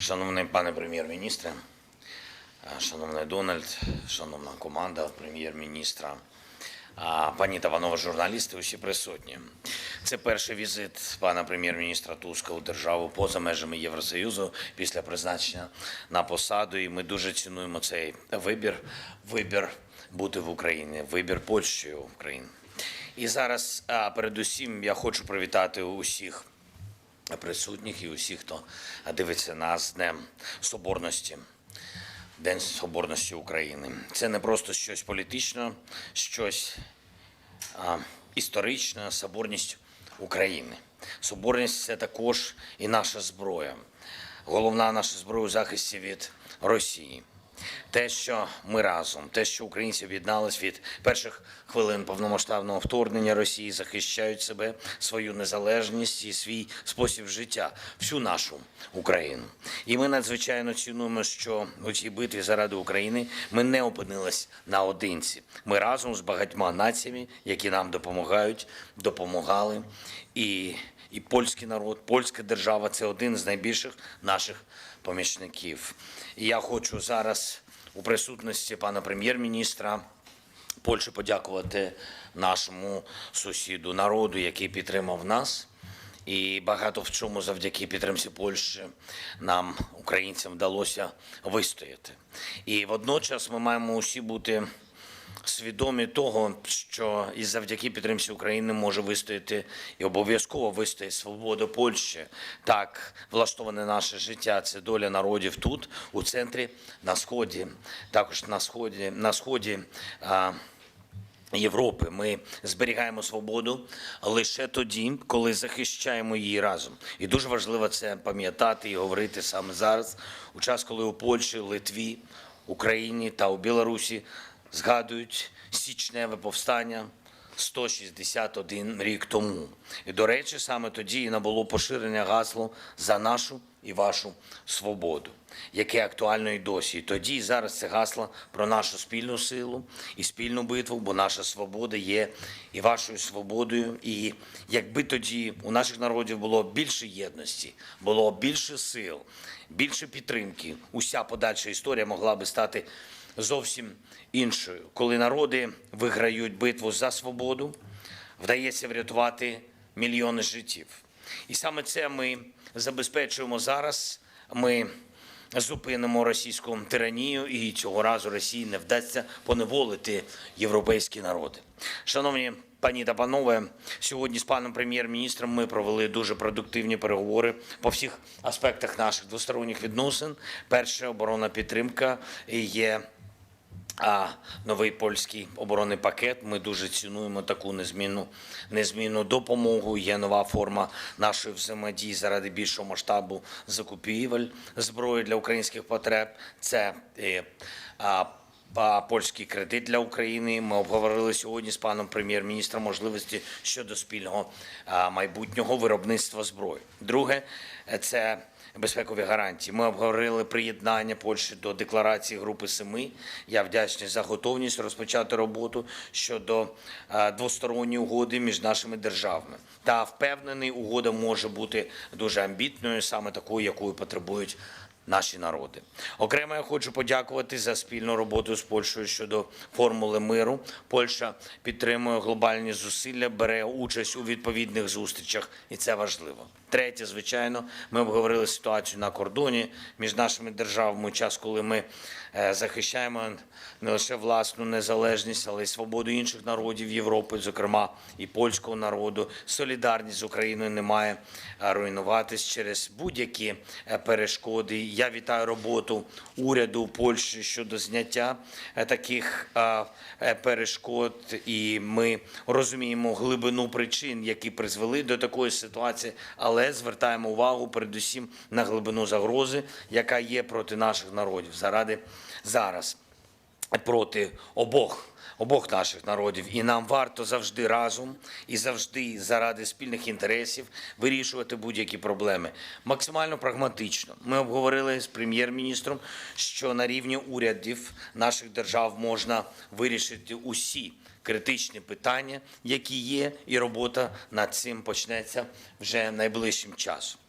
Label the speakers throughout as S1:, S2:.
S1: Шановний пане прем'єр-міністре, е, шановний Дональд, шановна команда прем'єр-міністра, пані та панове журналісти, усі присутні. Це перший візит пана прем'єр-міністра Туска у державу поза межами Євросоюзу після призначення на посаду. І ми дуже цінуємо цей вибір. Вибір бути в Україні, вибір Польщею в Україні. І зараз, передусім, я хочу привітати усіх присутніх і усіх, хто дивиться нас Днем Соборності. День Соборності України. Це не просто щось політичне, щось а, історичне, соборність України. Соборність це також і наша зброя. Головна наша зброя у захисті від Росії. Те, що ми разом, те, що українці об'єднались від перших хвилин повномасштабного вторгнення Росії, захищають себе, свою незалежність і свій спосіб життя, всю нашу Україну. І ми надзвичайно цінуємо, що у цій битві заради України ми не опинились наодинці. Ми разом з багатьма націями, які нам допомагають, допомагали. І, і польський народ, польська держава це один з найбільших наших помічників. І я хочу зараз у присутності пана прем'єр-міністра Польщі подякувати нашому сусіду, народу, який підтримав нас. І багато в чому завдяки підтримці Польщі нам, українцям, вдалося вистояти. І водночас ми маємо усі бути свідомі того, що і завдяки підтримці України може вистояти і обов'язково вистоїть свобода Польщі. Так влаштоване наше життя. Це доля народів тут, у центрі, на сході, також на сході, на сході. А, Європи ми зберігаємо свободу лише тоді, коли захищаємо її разом. І дуже важливо це пам'ятати і говорити саме зараз, у час, коли у Польщі, Литві, Україні та у Білорусі згадують січневе повстання 161 рік тому. І, до речі, саме тоді і набуло поширення гасло за нашу і вашу свободу, яке актуально і досі. І тоді і зараз це гасло про нашу спільну силу і спільну битву, бо наша свобода є і вашою свободою. І якби тоді у наших народів було більше єдності, було більше сил, більше підтримки, уся подальша історія могла би стати зовсім іншою, коли народи виграють битву за свободу, вдається врятувати мільйони життів. І саме це ми забезпечуємо зараз. Ми зупинимо російську тиранію, і цього разу Росії не вдасться поневолити європейські народи. Шановні пані та панове, сьогодні з паном прем'єр-міністром ми провели дуже продуктивні переговори по всіх аспектах наших двосторонніх відносин. Перша оборонна підтримка є. А новий польський оборонний пакет. Ми дуже цінуємо таку незмінну незмінну допомогу. Є нова форма нашої взаємодії заради більшого масштабу закупівель зброї для українських потреб. Це е, а, а, польський кредит для України. Ми обговорили сьогодні з паном прем'єр-міністром можливості щодо спільного майбутнього виробництва зброї. Друге, це безпекові гарантії. Ми обговорили приєднання Польщі до декларації Групи Семи. Я вдячний за готовність розпочати роботу щодо двосторонньої угоди між нашими державами. Та впевнений, угода може бути дуже амбітною, саме такою, якою потребують. Наші народи окремо я хочу подякувати за спільну роботу з Польщею щодо формули миру. Польща підтримує глобальні зусилля, бере участь у відповідних зустрічах, і це важливо. Третє, звичайно, ми обговорили ситуацію на кордоні між нашими державами. Час, коли ми е, захищаємо не лише власну незалежність, але й свободу інших народів Європи, зокрема і польського народу. Солідарність з Україною не має е, руйнуватись через будь-які е, перешкоди. Я вітаю роботу уряду Польщі щодо зняття е, таких е, перешкод, і ми розуміємо глибину причин, які призвели до такої ситуації, але звертаємо увагу передусім на глибину загрози, яка є проти наших народів заради зараз проти обох. Обох наших народів, і нам варто завжди разом і завжди заради спільних інтересів вирішувати будь-які проблеми максимально прагматично. Ми обговорили з прем'єр-міністром, що на рівні урядів наших держав можна вирішити усі критичні питання, які є, і робота над цим почнеться вже найближчим часом.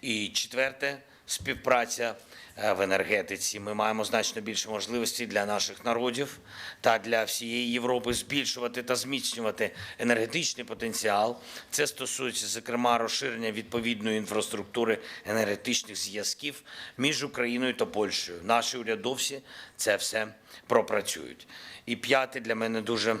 S1: І четверте, співпраця в енергетиці. Ми маємо значно більше можливостей для наших народів та для всієї Європи збільшувати та зміцнювати енергетичний потенціал. Це стосується, зокрема, розширення відповідної інфраструктури енергетичних зв'язків між Україною та Польщею. Наші урядовці це все пропрацюють. І п'яте для мене дуже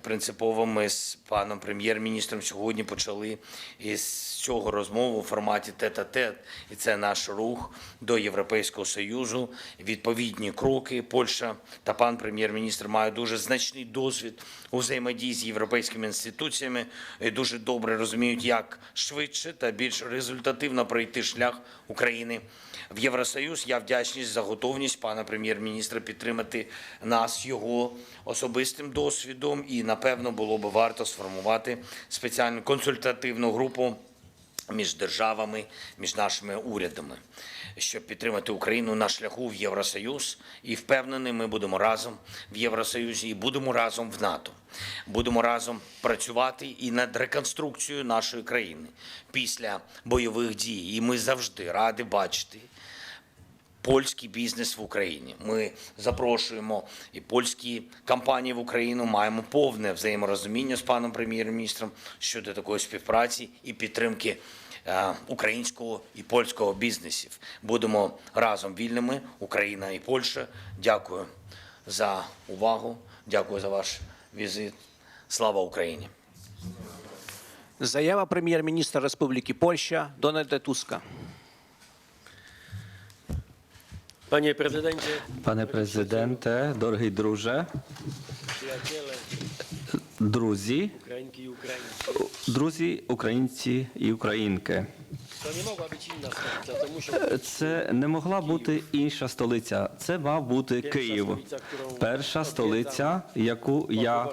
S1: принципово. Ми з паном прем'єр-міністром сьогодні почали із цього розмову у форматі тет-а-тет, і це наш рух до Європейського союзу. Відповідні кроки. Польща та пан прем'єр-міністр мають дуже значний досвід у взаємодії з європейськими інституціями і дуже добре розуміють, як швидше та більш результативно пройти шлях України в Євросоюз. Я вдячний за готовність пана прем'єр-міністра підтримати нас його особистим досвідом. І напевно було би варто сформувати спеціальну консультативну групу між державами, між нашими урядами, щоб підтримати Україну на шляху в Євросоюз. І впевнений, ми будемо разом в Євросоюзі і будемо разом в НАТО. Будемо разом працювати і над реконструкцією нашої країни після бойових дій. І ми завжди раді бачити польський бізнес в Україні. Ми запрошуємо і польські компанії в Україну. Маємо повне взаєморозуміння з паном прем'єр-міністром щодо такої співпраці і підтримки українського і польського бізнесів. Будемо разом вільними, Україна і Польща. Дякую за увагу. Дякую за ваш візит. Слава Україні!
S2: Заява прем'єр-міністра Республіки Польща Дональда Туска.
S3: Panie prezydencie,
S4: Пане президенте, дорогий друже,
S3: przyjaciele,
S4: друзі, друзі, українці і українки. Це не могла бути інша столиця. Це мав бути Київ. Перша столиця, яку я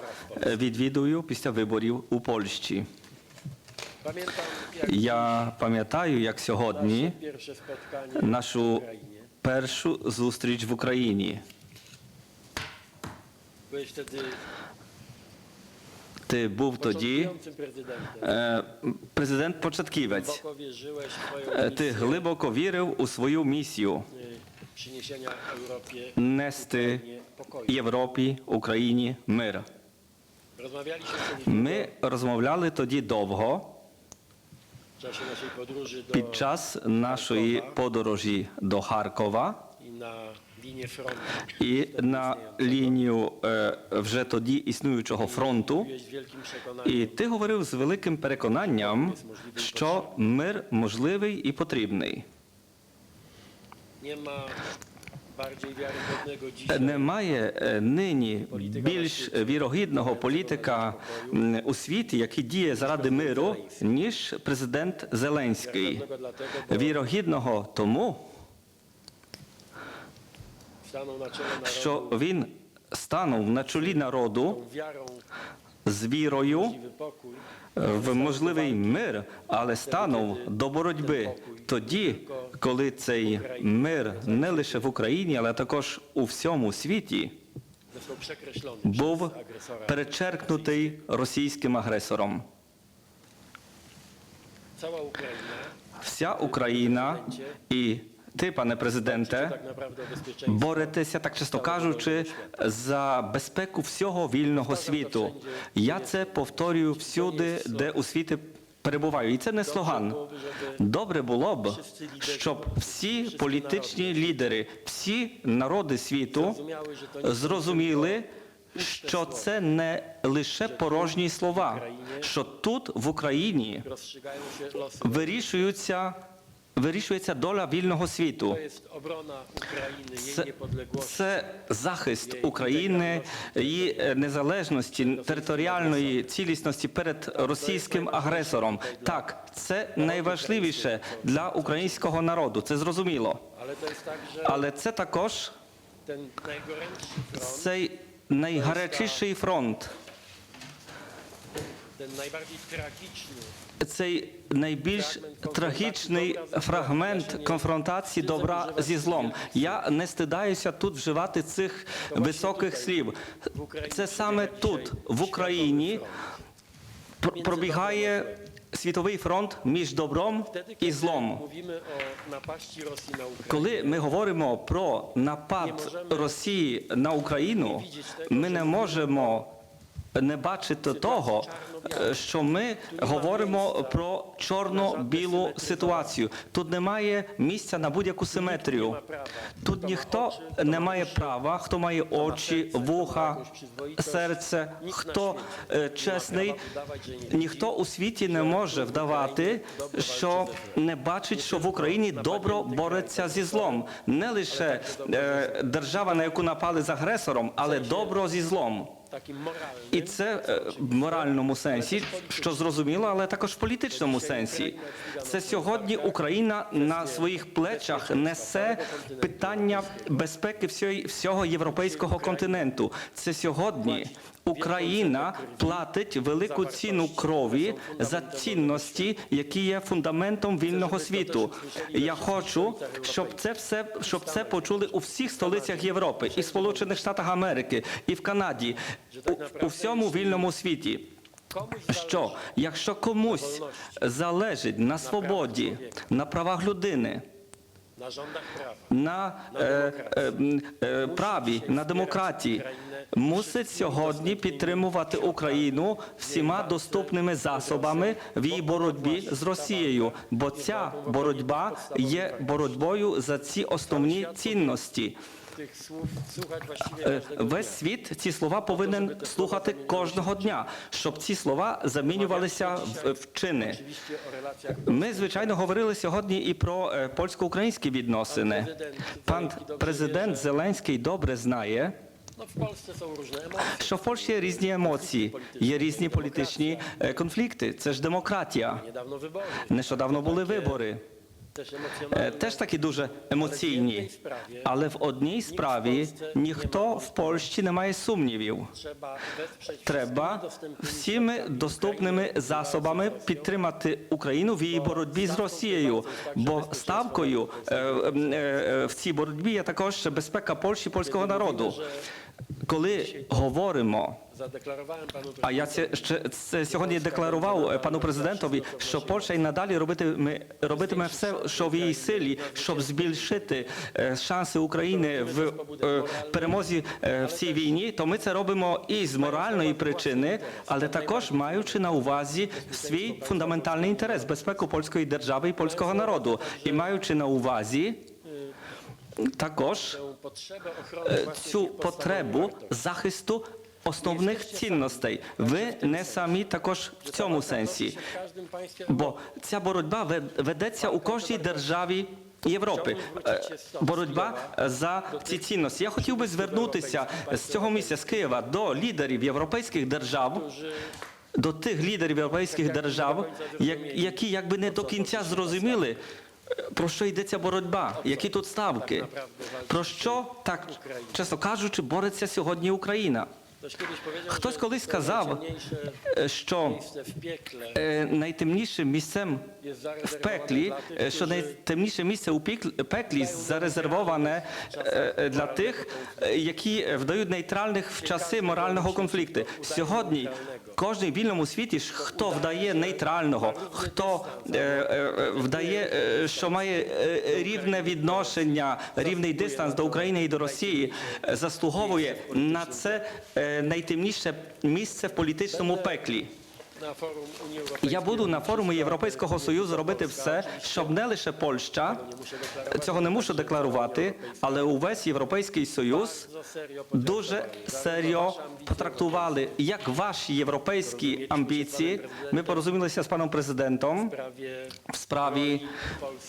S4: е, відвідую після виборів у Польщі. Я пам'ятаю, як сьогодні нашу першу зустріч в Україні. Ти був тоді е, президент початківець. Е, Ти глибоко вірив у свою місію нести. Європі, Україні мир. Ми розмовляли тоді довго під час нашої подорожі до Харкова і на лінію е, вже тоді існуючого фронту. І ти говорив з великим переконанням, що мир можливий і потрібний.
S3: dzisiaj
S4: Немає е, нині більш вірогідного політика у світі, який діє заради миру, ніж президент Зеленський. Вірогідного тому, що він станув на чолі народу з вірою в можливий мир, але станув до боротьби тоді, коли цей мир не лише в Україні, але також у всьому світі був перечеркнутий російським агресором. Вся Україна і ти, пане президенте, боретеся, так чесно кажучи, за безпеку всього вільного світу. Я це повторюю всюди, де у світі перебуваю. І це не слоган. Добре було б, щоб всі політичні лідери, всі народи світу зрозуміли, що це не лише порожні слова, що тут в Україні вирішуються, вирішується доля вільного світу. Це, це захист України, її е, незалежності, територіальної цілісності перед російським агресором. Так, це найважливіше для українського народу. Це зрозуміло. Але це також цей найгарячіший фронт, цей найбільш трагічний фрагмент конфронтації добра зі злом. Я не стидаюся тут вживати цих високих слів. Це саме тут, в Україні, пробігає світовий фронт між добром і злом. Коли ми говоримо про напад Росії на Україну, ми не можемо не бачити того, що ми говоримо про чорно-білу ситуацію. Тут немає місця на будь-яку симетрію. Тут ніхто не має права, хто має очі, вуха, серце, хто е, чесний. Ніхто у світі не може вдавати, що не бачить, що в Україні добро бореться зі злом. Не лише е, держава, на яку напали з агресором, але добро зі злом.
S3: Moralnym,
S4: І це е, в моральному сенсі, що зрозуміло, але також в політичному сенсі. Це сьогодні Україна на своїх плечах несе питання безпеки всього, європейського континенту. Це сьогодні Україна платить велику ціну крові за цінності, які є фундаментом вільного світу. Я хочу, щоб це все щоб це почули у всіх столицях Європи, і Сполучених Штатах Америки, і в Канаді, у, всьому вільному світі. Що якщо комусь залежить на свободі, на правах людини, на е, е, е, праві, на демократії, мусить сьогодні підтримувати Україну всіма доступними засобами в її боротьбі з Росією, бо ця боротьба є боротьбою за ці основні цінності. Е, Весь світ ці слова повинен слухати кожного дня, щоб ці слова замінювалися в чини. Ми звичайно говорили сьогодні і про е, польсько-українські відносини. Пан президент Зеленський добре знає,
S3: emocje.
S4: що в Польщі є різні емоції, є різні політичні е, конфлікти. Це ж демократія. Нещодавно були вибори. Теж такі дуже емоційні. Але в одній справі ніхто в Польщі не має сумнівів. Треба всіми доступними засобами підтримати Україну в її боротьбі з Росією. Бо ставкою е, е, е, в цій боротьбі є також безпека Польщі, польського народу. Коли говоримо, а я це ще це сьогодні декларував пану президентові, що Польща й надалі робитиме робитиме все, що в її силі, щоб збільшити е, шанси України в е, перемозі е, в цій війні, то ми це робимо і з моральної причини, але також маючи на увазі свій фундаментальний інтерес безпеку польської держави і польського народу, і маючи на увазі також цю потребу захисту основних цінностей. Ви не самі також в цьому сенсі, бо ця боротьба ве- ведеться у кожній державі. Європи Е, боротьба за ці цінності. Я хотів би звернутися з цього місця з Києва до лідерів європейських держав, до тих лідерів європейських держав, які якби не до кінця зрозуміли, е, про що йдеться боротьба, які тут ставки, про що так чесно кажучи, бореться сьогодні Україна. Хтось колись сказав, е, що е, найтемнішим місцем в пеклі, е, що найтемніше місце у пеклі зарезервоване для тих, які вдають нейтральних в часи морального конфлікту. Сьогодні кожен в вільному світі ж хто вдає нейтрального, хто е, е, вдає, е, що має е, рівне відношення, рівний дистанс до України і до Росії, заслуговує на це е, найтемніше місце в політичному пеклі. Я буду на форумі Європейського союзу робити все, щоб не лише Польща цього не мушу декларувати, але увесь європейський союз дуже серйозно потрактували як ваші європейські амбіції. Ми порозумілися з паном президентом в справі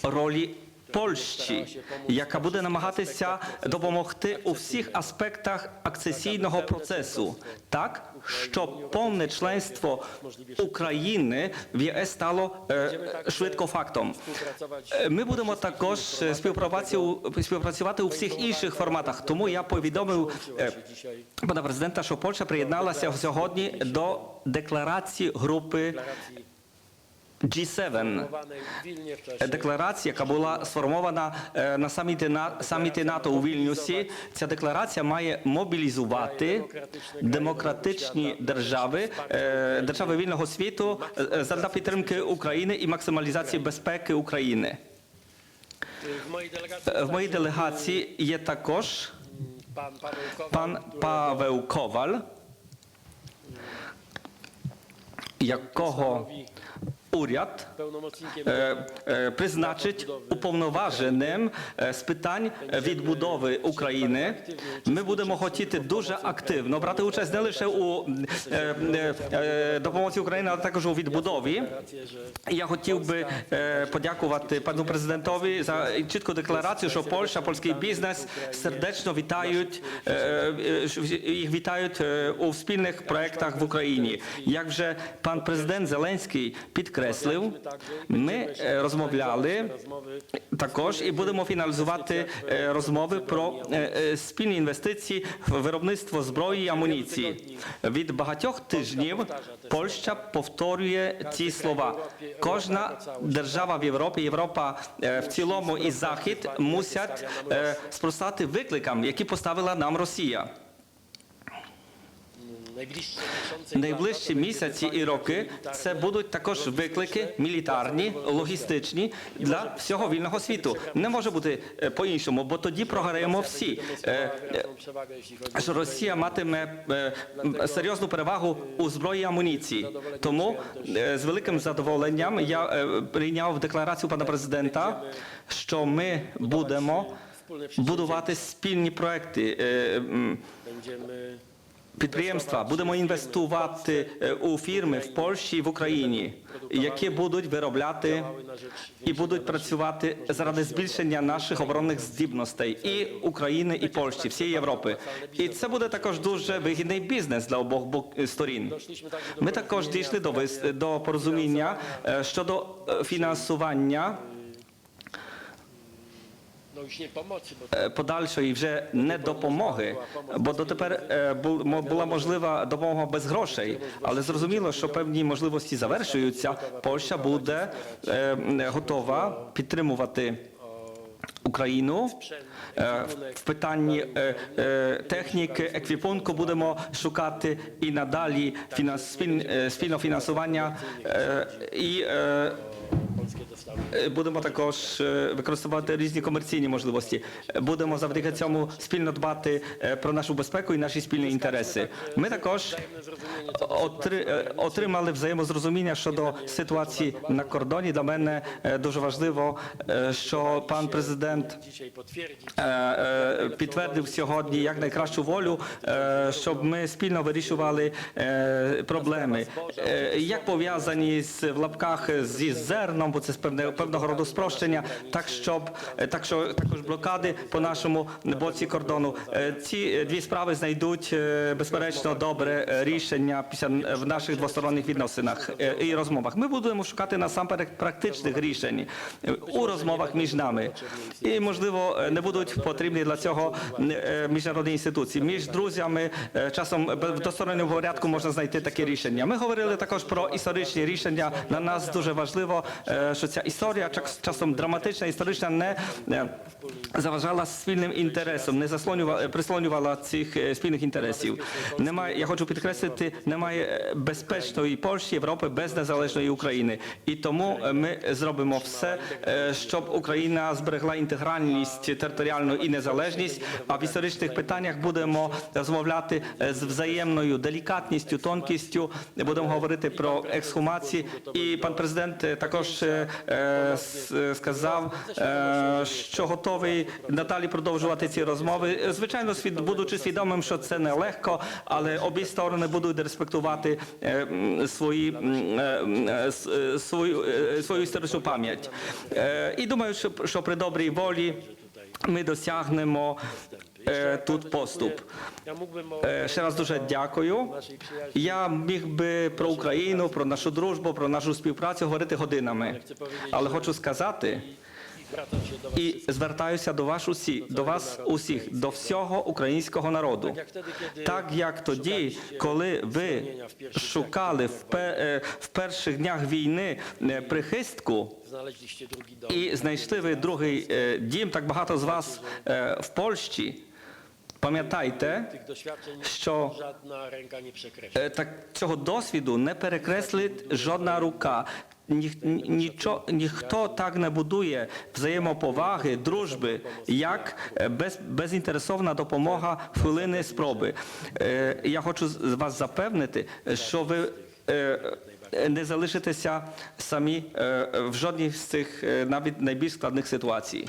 S4: ролі. Польщі, яка буде намагатися допомогти у всіх аспектах акцесійного процесу, так щоб повне членство України в ЄС стало е, швидко фактом. Е, Ми будемо також співпрацювати у всіх інших форматах. Тому я повідомив е, пана президента, що Польща приєдналася сьогодні до декларації групи G7.
S3: sformułowanej w Wilnie w czasie
S4: Декларація, яка була сформована е, на саміті на саміті НАТО у Вільнюсі, ця декларація має мобілізувати демократичні держави, е, держави вільного світу е, задля підтримки України і максималізації безпеки України. В моїй делегації є також пан Павел Коваль, якого уряд е, е, призначить уповноваженим е, з питань відбудови України. Ми будемо хотіти дуже активно брати участь не лише у допомозі України, але також у відбудові. Я хотів би подякувати пану президентові за чітку декларацію, що Польща, польський бізнес сердечно вітають їх вітають у спільних проєктах в Україні. Як вже пан президент Зеленський підкреслив, ми е, розмовляли також і будемо фіналізувати е, розмови про е, спільні інвестиції в виробництво зброї і амуніції. Від багатьох тижнів Польща повторює ці слова. Кожна держава в Європі, Європа в цілому і Захід мусять спростати викликам, які поставила нам Росія. Найближчі місяці і роки це будуть також виклики мілітарні, логістичні для всього вільного світу. Не може бути е, по-іншому, бо тоді програємо всі. Е, е, Що Росія матиме серйозну перевагу у зброї і амуніції. Тому з великим задоволенням я прийняв декларацію пана президента, що ми будемо будувати спільні проекти. Е, підприємства, будемо інвестувати е, у фірми в Польщі і в Україні, які будуть виробляти і будуть працювати заради збільшення наших оборонних здібностей і України, і Польщі, всієї Європи. І це буде також дуже вигідний бізнес для обох бок- сторін. Ми також дійшли до порозуміння е, щодо е, фінансування подальшої вже не допомоги, бо дотепер е, була можлива допомога без грошей, але зрозуміло, що певні можливості завершуються. Польща буде е, готова підтримувати Україну. Е, В питанні е, е, техніки, еквіпунку будемо шукати і надалі фінанс, спіль- е, спільного фінансування е, і е, Будемо також е, використовувати різні комерційні можливості. Е, Будемо завдяки цьому спільно дбати про нашу безпеку і наші спільні інтереси. Ми також отримали взаємозрозуміння щодо ситуації на кордоні. Для мене дуже важливо, що пан президент підтвердив сьогодні як найкращу волю, щоб ми спільно вирішували проблеми, як пов'язані з в лапках зі зерном, бо це певне певного роду спрощення, так щоб е, так що також блокади по нашому боці кордону. Е, Ці е, дві справи знайдуть безперечно добре рішення після в наших двосторонніх відносинах і розмовах. Ми будемо шукати насамперед практичних рішень у розмовах між нами. І можливо не будуть потрібні для цього міжнародні інституції. Між друзями часом в двосторонньому порядку можна знайти такі рішення. Ми говорили також про історичні рішення. Для нас дуже важливо, що ця історія час- часом драматична, історична не е, заважала спільним інтересам, не заслонювала, прислонювала цих е, спільних інтересів. Немає, я хочу підкреслити, немає е, безпечної Польщі, Європи без незалежної України. І тому е, ми зробимо все, е, щоб Україна зберегла інтегральність територіальну і незалежність. А в історичних питаннях будемо розмовляти е, з взаємною делікатністю, тонкістю. Будемо говорити про ексхумації. І пан президент е, також е, е, сказав, е, що готовий надалі продовжувати ці розмови. Е, Звичайно, будучи свідомим, що це нелегко, але обі сторони будуть респектувати е, свої е, е, е, свою е, свою історичну пам'ять. Е, І думаю, що, при добрій волі ми досягнемо е, тут поступ. Е, Ще раз дуже дякую. Я міг би про Україну, про нашу дружбу, про нашу співпрацю говорити годинами. Але хочу сказати, І звертаюся до вас усі, до вас усіх, до всього українського народу. Так як тоді, коли ви шукали в, е, в перших днях війни е, прихистку, і знайшли ви другий е, дім, так багато з вас е, в Польщі. Пам'ятайте, що е, так цього досвіду не перекреслить жодна рука. Ні, ні- нічо, ніхто так не будує взаємоповаги, дружби, як е, без, безінтересовна допомога хвилини спроби. Е, Я хочу вас запевнити, що ви не залишитеся самі в жодній з цих навіть найбільш складних ситуацій.